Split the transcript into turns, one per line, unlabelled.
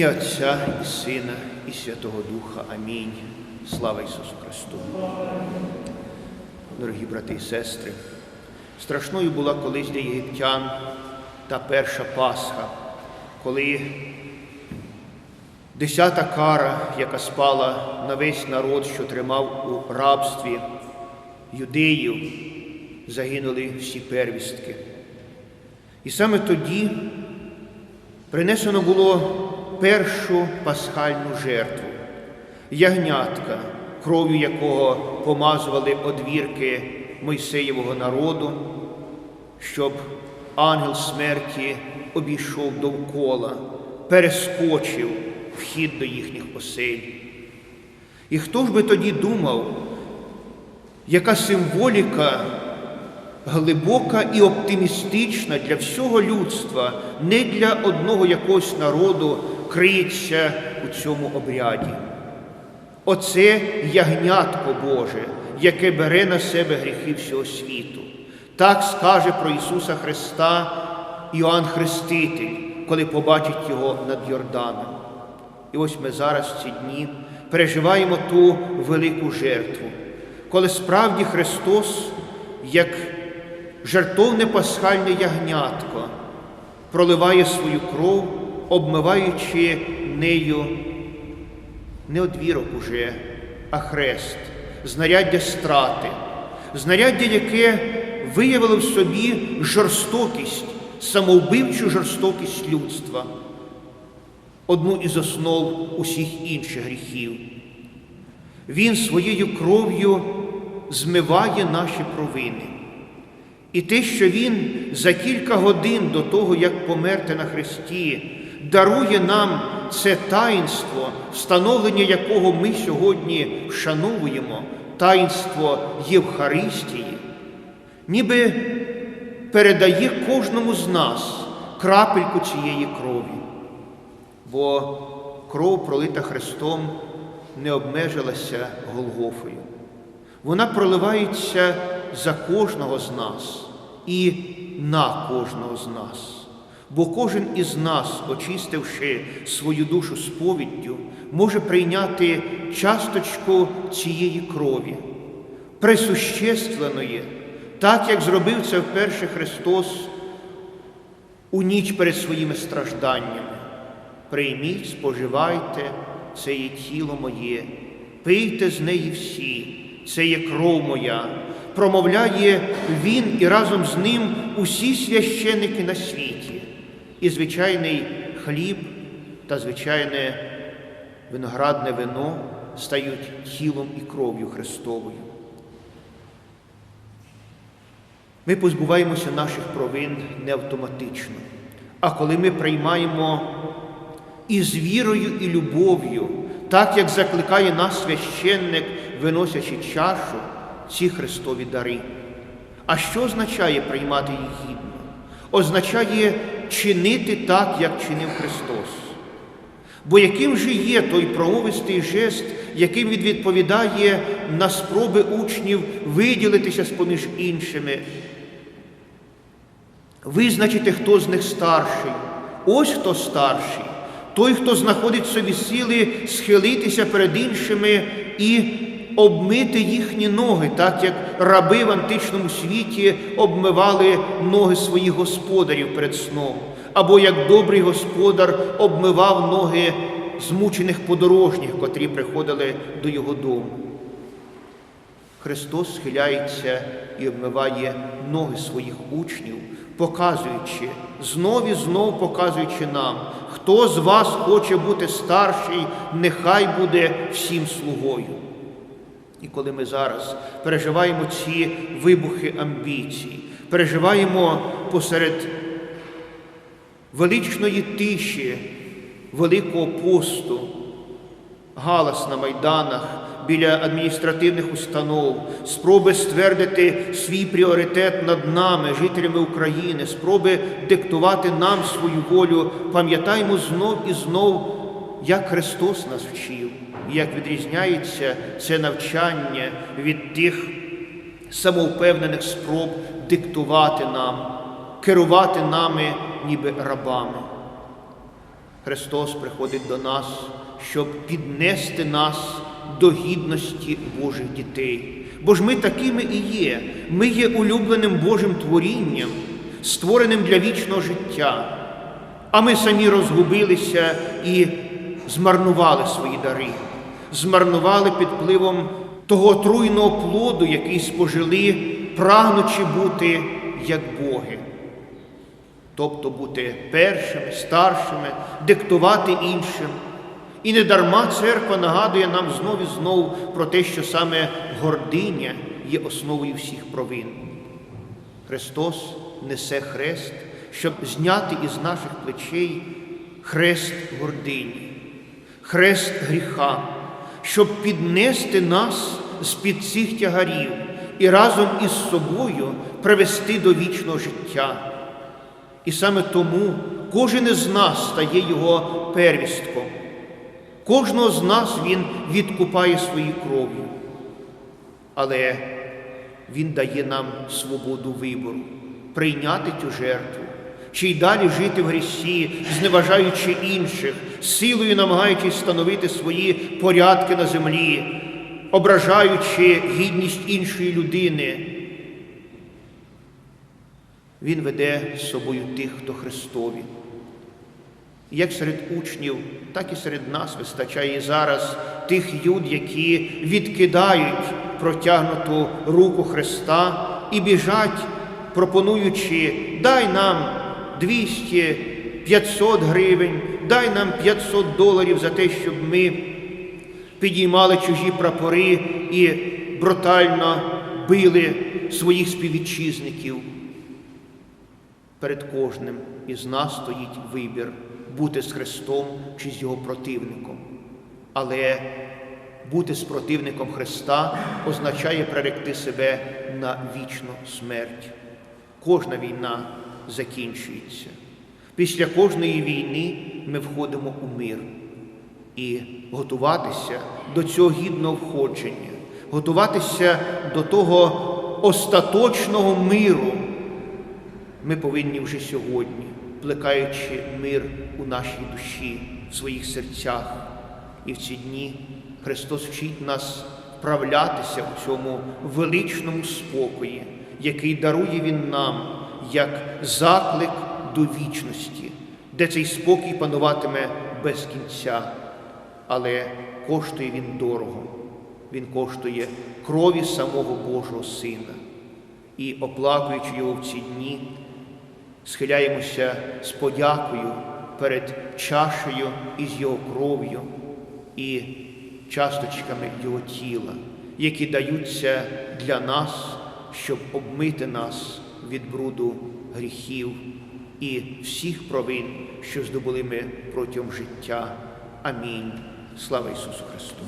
ім'я Отця і Сина, і Святого Духа. Амінь. Слава Ісусу Христу. Дорогі брати і сестри, страшною була колись для єгиптян та перша Пасха, коли десята кара, яка спала на весь народ, що тримав у рабстві юдеїв, загинули всі первістки. І саме тоді принесено було першу пасхальну жертву, ягнятка, кров'ю якого помазували одвірки Мойсеєвого народу, щоб ангел смерті обійшов довкола, перескочив вхід до їхніх осель. І хто ж би тоді думав, яка символіка глибока і оптимістична для всього людства, не для одного якогось народу криється у цьому обряді. Оце ягнятко Боже, яке бере на себе гріхи всього світу. Так скаже про Ісуса Христа Іоанн Хреститель, коли побачить Його над Йорданом. І ось ми зараз в ці дні переживаємо ту велику жертву, коли справді Христос, як жертовне пасхальне ягнятко, проливає свою кров, обмиваючи нею не одвірок уже, а хрест, знаряддя страти, знаряддя, яке виявило в собі жорстокість, самовбивчу жорстокість людства, одну із основ усіх інших гріхів. Він своєю кров'ю змиває наші провини. І те, що Він за кілька годин до того, як померти на Христі, дарує нам це таїнство, встановлення якого ми сьогодні вшановуємо, таїнство Євхаристії, ніби передає кожному з нас крапельку цієї крові. Бо кров, пролита Христом, не обмежилася Голгофою. Вона проливається за кожного з нас і на кожного з нас. Бо кожен із нас, очистивши свою душу сповіддю, може прийняти часточку цієї крові, присущественної, так як зробив це вперше Христос у ніч перед своїми стражданнями. Прийміть, споживайте, це є тіло моє, пийте з неї всі, це є кров моя, промовляє Він і разом з ним усі священники на світі, і звичайний хліб та звичайне виноградне вино стають тілом і кров'ю Христовою. Ми позбуваємося наших провин не автоматично, а коли ми приймаємо із вірою і любов'ю, так як закликає нас священник, виносячи чашу ці Христові дари. А що означає приймати їх гідно? Означає чинити так, як чинив Христос. Бо яким же є той промовистий жест, яким він відповідає на спроби учнів виділитися з поміж іншими, визначити, хто з них старший. Ось хто старший, той, хто знаходить собі сили схилитися перед іншими і обмити їхні ноги, так як раби в античному світі обмивали ноги своїх господарів перед сном, або як добрий господар обмивав ноги змучених подорожніх, котрі приходили до його дому. Христос схиляється і обмиває ноги своїх учнів, показуючи, знов і знов показуючи нам, хто з вас хоче бути старший, нехай буде всім слугою. І коли ми зараз переживаємо ці вибухи амбіцій, переживаємо посеред величної тиші, Великого посту, галас на майданах біля адміністративних установ, спроби ствердити свій пріоритет над нами, жителями України, спроби диктувати нам свою волю, пам'ятаємо знов і знов, як Христос нас вчив, як відрізняється це навчання від тих самовпевнених спроб диктувати нам, керувати нами, ніби рабами. Христос приходить до нас, щоб піднести нас до гідності Божих дітей. Бо ж ми такими і є. Ми є улюбленим Божим творінням, створеним для вічного життя. А ми самі розгубилися і змарнували свої дари, змарнували під впливом того отруйного плоду, який спожили, прагнучи бути як Боги. Тобто бути першими, старшими, диктувати іншим. І недарма церква нагадує нам знов і знов про те, що саме гординя є основою всіх провин. Христос несе хрест, щоб зняти із наших плечей хрест гордині, хрест гріха, щоб піднести нас з-під цих тягарів і разом із собою привести до вічного життя. І саме тому кожен із нас стає його первістком. Кожного з нас Він відкупає своєю кров'ю. Але Він дає нам свободу вибору, прийняти цю жертву, чи й далі жити в грісі, зневажаючи інших, силою намагаючись встановити свої порядки на землі, ображаючи гідність іншої людини. Він веде з собою тих, хто Христові. Як серед учнів, так і серед нас вистачає зараз тих юд, які відкидають протягнуту руку Христа і біжать, пропонуючи, дай нам 200, 500 гривень, дай нам 500 доларів за те, щоб ми підіймали чужі прапори і брутально били своїх співвітчизників. Перед кожним із нас стоїть вибір бути з Христом чи з Його противником. Але бути з противником Христа означає приректи себе на вічну смерть. Кожна війна закінчується. Після кожної війни ми входимо у мир і готуватися до цього гідного входження, готуватися до того остаточного миру. Ми повинні вже сьогодні, плекаючи мир у нашій душі, в своїх серцях. І в ці дні Христос вчить нас вправлятися у цьому величному спокої, який дарує Він нам як заклик до вічності, де цей спокій пануватиме без кінця, але коштує він дорого, він коштує крові самого Божого Сина. І, оплакуючи його в ці дні, схиляємося з подякою перед чашею із Його кров'ю і часточками Його тіла, які даються для нас, щоб обмити нас від бруду гріхів і всіх провин, що здобули ми протягом життя. Амінь. Слава Ісусу Христу!